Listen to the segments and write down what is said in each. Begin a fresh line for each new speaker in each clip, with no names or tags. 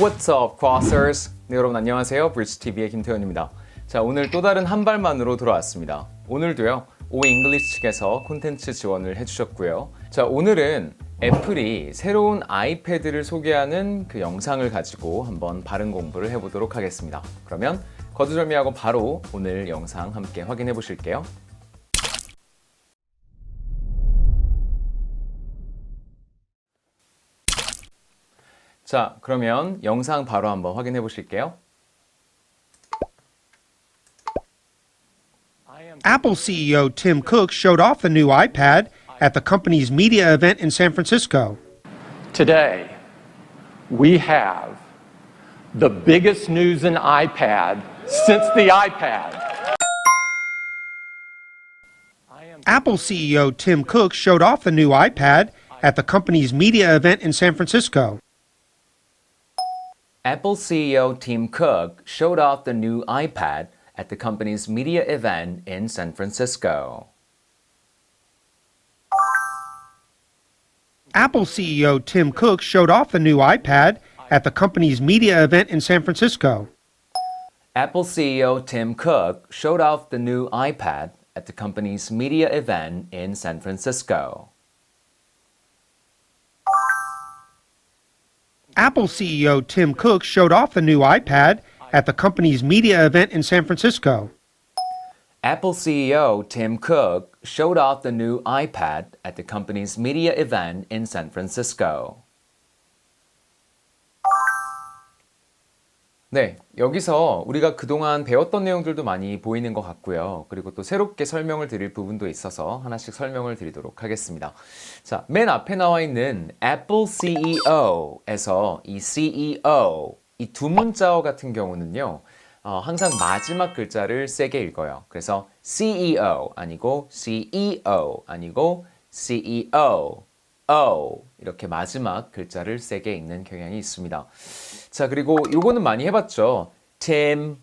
What's up, crossers? 네, 여러분 안녕하세요. 브릿지TV의 김태현입니다. 자, 오늘 또 다른 한 발만으로 돌아왔습니다. 오늘도요, 오 잉글리시 측에서 콘텐츠 지원을 해주셨고요. 자, 오늘은 애플이 새로운 아이패드를 소개하는 그 영상을 가지고 한번 발음 공부를 해보도록 하겠습니다. 그러면 거두절미하고 바로 오늘 영상 함께 확인해 보실게요. 자, 그러면 영상 바로 한번 확인해 보실게요.
Apple CEO Tim Cook showed off the new iPad at the company's media event in San Francisco.
Today, we have the biggest news in iPad since the iPad.
Apple CEO Tim Cook showed off the new iPad at the company's media event in San Francisco.
Apple CEO Tim Cook showed off the new iPad at the company's media event in San Francisco.
Apple CEO Tim Cook showed off the new iPad at the company's media event in San Francisco.
Apple CEO Tim Cook showed off the new iPad at the company's media event in San Francisco.
Apple CEO Tim Cook showed off the new iPad at the company's media event in San Francisco.
Apple CEO Tim Cook showed off the new iPad at the company's media event in San Francisco. 네, 여기서 우리가 그동안 배웠던 내용들도 많이 보이는 것 같고요. 그리고 또 새롭게 설명을 드릴 부분도 있어서 하나씩 설명을 드리도록 하겠습니다. 자, 맨 앞에 나와 있는 Apple CEO에서 이 CEO, 이 두 문자어 같은 경우는요, 어, 항상 마지막 글자를 세게 읽어요. 그래서 CEO 아니고 CEO 아니고 CEO, O 이렇게 마지막 글자를 세게 읽는 경향이 있습니다. 자 그리고 요거는 많이 해봤죠. Tim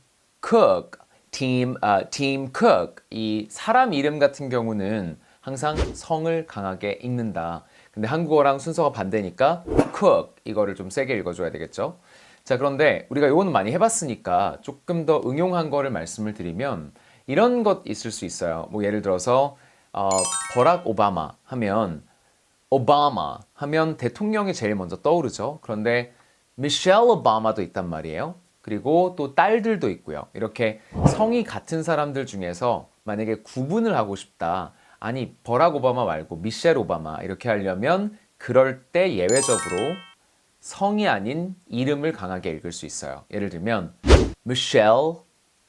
Cook, Team, 아, Team Cook 이 사람 이름 같은 경우는 항상 성을 강하게 읽는다. 근데 한국어랑 순서가 반대니까 Cook 이거를 좀 세게 읽어줘야 되겠죠. 자 그런데 우리가 요거는 많이 해봤으니까 조금 더 응용한 거를 말씀을 드리면 이런 것 있을 수 있어요. 뭐 예를 들어서 어, 버락 오바마 하면 오바마 하면 대통령이 제일 먼저 떠오르죠. 그런데 미셸 오바마도 있단 말이에요. 그리고 또 딸들도 있고요. 이렇게 성이 같은 사람들 중에서 만약에 구분을 하고 싶다. 아니, 버락 오바마 말고 미셸 오바마 이렇게 하려면 그럴 때 예외적으로 성이 아닌 이름을 강하게 읽을 수 있어요. 예를 들면 미셸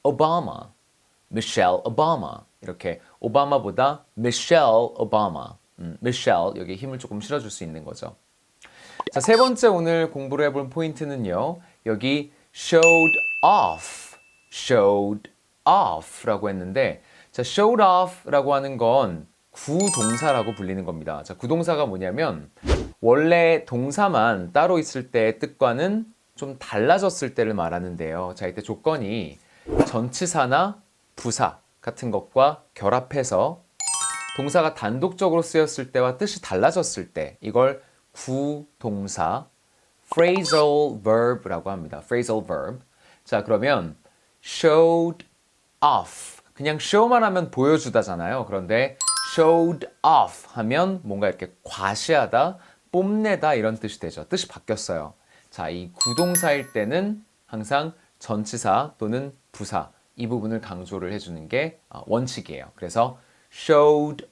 오바마, 미셸 오바마 이렇게 오바마보다 미셸 오바마, 음, 미셸 여기 힘을 조금 실어줄 수 있는 거죠. 자, 세 번째 오늘 공부를 해볼 포인트는요. 여기 showed off, showed off라고 했는데 자, showed off라고 하는 건 구동사라고 불리는 겁니다. 자, 구동사가 뭐냐면 원래 동사만 따로 있을 때의 뜻과는 좀 달라졌을 때를 말하는데요. 자, 이때 조건이 전치사나 부사 같은 것과 결합해서 동사가 단독적으로 쓰였을 때와 뜻이 달라졌을 때 이걸 구동사 phrasal verb라고 합니다. phrasal verb. 자, 그러면 showed off. 그냥 show만 하면 보여주다잖아요. 그런데 showed off 하면 뭔가 이렇게 과시하다, 뽐내다 이런 뜻이 되죠. 뜻이 바뀌었어요. 자, 이 구동사일 때는 항상 전치사 또는 부사 이 부분을 강조를 해주는 게 어, 원칙이에요. 그래서 showed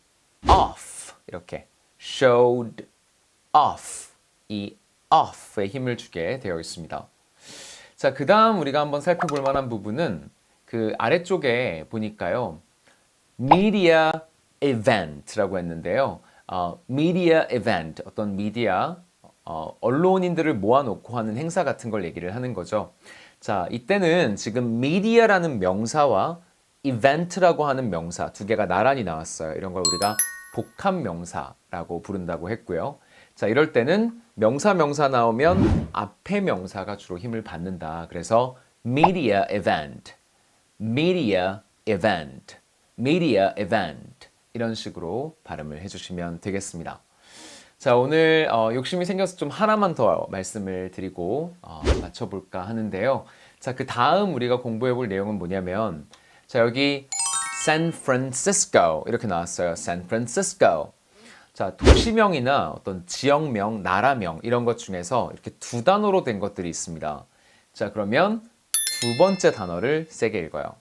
off 이렇게 showed off 이 off에 힘을 주게 되어 있습니다. 자, 그 다음 우리가 한번 살펴볼 만한 부분은 그 아래쪽에 보니까요. media event라고 했는데요. 어, media event, 어떤 미디어, 어, 언론인들을 모아놓고 하는 행사 같은 걸 얘기를 하는 거죠. 자, 이때는 지금 media라는 명사와 event라고 하는 명사 두 개가 나란히 나왔어요. 이런 걸 우리가 복합 명사라고 부른다고 했고요. 자, 이럴 때는 명사 명사 나오면 앞에 명사가 주로 힘을 받는다. 그래서 media event, media event, media event 이런 식으로 발음을 해주시면 되겠습니다. 자, 오늘 어, 욕심이 생겨서 좀 하나만 더 말씀을 드리고 어, 맞춰볼까 하는데요. 자, 그 다음 우리가 공부해볼 내용은 뭐냐면, 자, 여기 샌프란시스코 이렇게 나왔어요. 샌프란시스코. 자, 도시명이나 어떤 지역명, 나라명 이런 것 중에서 이렇게 두 단어로 된 것들이 있습니다. 자, 그러면 두 번째 단어를 세게 읽어요.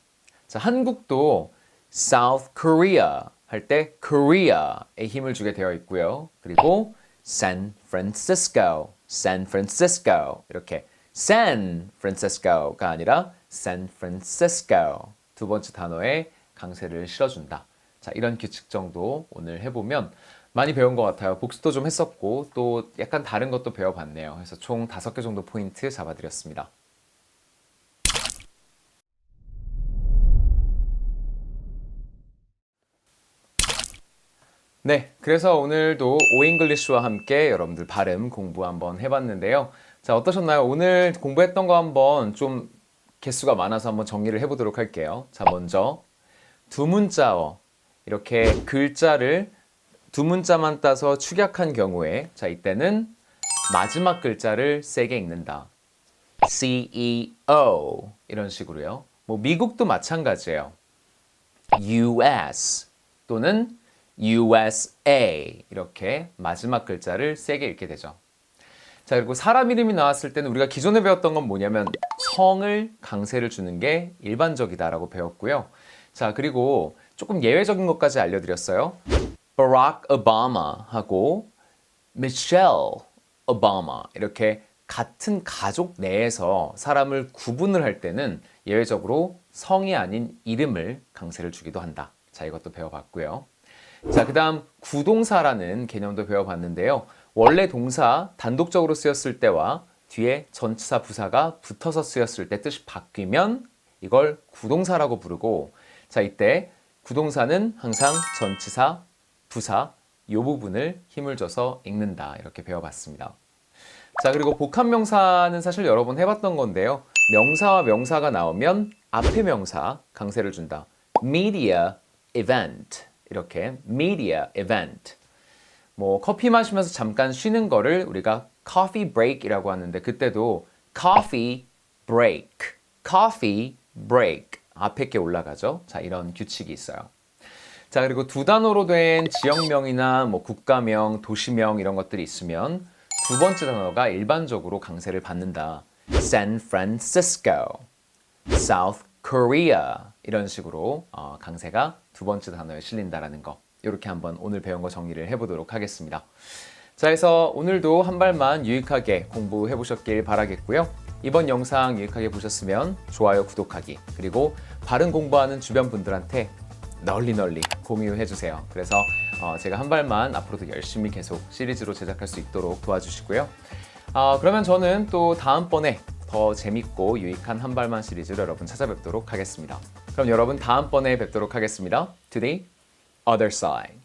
자, 한국도 South Korea 할 때 Korea에 힘을 주게 되어 있고요. 그리고 San Francisco, San Francisco 이렇게 San Francisco가 아니라 San Francisco 두 번째 단어에 강세를 실어준다. 자, 이런 규칙 정도 오늘 해보면 많이 배운 것 같아요. 복습도 좀 했었고 또 약간 다른 것도 배워봤네요. 그래서 총 다섯 개 정도 포인트 잡아드렸습니다. 네, 그래서 오늘도 오잉글리쉬와 함께 여러분들 발음 공부 한번 해봤는데요. 자, 어떠셨나요? 오늘 공부했던 거 한번 좀 개수가 많아서 한번 정리를 해보도록 할게요. 자, 먼저 두 문자어 이렇게 글자를 두 문자만 따서 축약한 경우에 자, 이때는 마지막 글자를 세게 읽는다. CEO 이런 식으로요. 뭐 미국도 마찬가지예요. US 또는 USA 이렇게 마지막 글자를 세게 읽게 되죠. 자, 그리고 사람 이름이 나왔을 때는 우리가 기존에 배웠던 건 뭐냐면 성을 강세를 주는 게 일반적이다라고 배웠고요. 자, 그리고 조금 예외적인 것까지 알려드렸어요. Barack Obama 하고 Michelle Obama 이렇게 같은 가족 내에서 사람을 구분을 할 때는 예외적으로 성이 아닌 이름을 강세를 주기도 한다. 자, 이것도 배워봤고요. 자, 그 다음 구동사라는 개념도 배워봤는데요. 원래 동사 단독적으로 쓰였을 때와 뒤에 전치사 부사가 붙어서 쓰였을 때 뜻이 바뀌면 이걸 구동사라고 부르고 자, 이때 구동사는 항상 전치사, 부사 이 부분을 힘을 줘서 읽는다. 이렇게 배워봤습니다. 자, 그리고 복합 명사는 사실 여러 번 해봤던 건데요. 명사와 명사가 나오면 앞에 명사 강세를 준다. media event 이렇게 media event 뭐 커피 마시면서 잠깐 쉬는 거를 우리가 coffee break이라고 하는데 그때도 coffee break, coffee break 앞에 게 올라가죠. 자, 이런 규칙이 있어요. 자, 그리고 두 단어로 된 지역명이나 뭐 국가명, 도시명 이런 것들이 있으면 두 번째 단어가 일반적으로 강세를 받는다. San Francisco, South Korea 이런 식으로 어, 강세가 두 번째 단어에 실린다라는 거. 이렇게 한번 오늘 배운 거 정리를 해보도록 하겠습니다. 자, 그래서 오늘도 한 발만 유익하게 공부해 보셨길 바라겠고요. 이번 영상 유익하게 보셨으면 좋아요, 구독하기 그리고 발음 공부하는 주변 분들한테 널리 널리 공유해 주세요. 그래서 어, 제가 한 발만 앞으로도 열심히 계속 시리즈로 제작할 수 있도록 도와주시고요. 어, 그러면 저는 또 다음번에 더 재밌고 유익한 한 발만 시리즈로 여러분 찾아뵙도록 하겠습니다. 그럼 여러분 다음번에 뵙도록 하겠습니다. To the other side.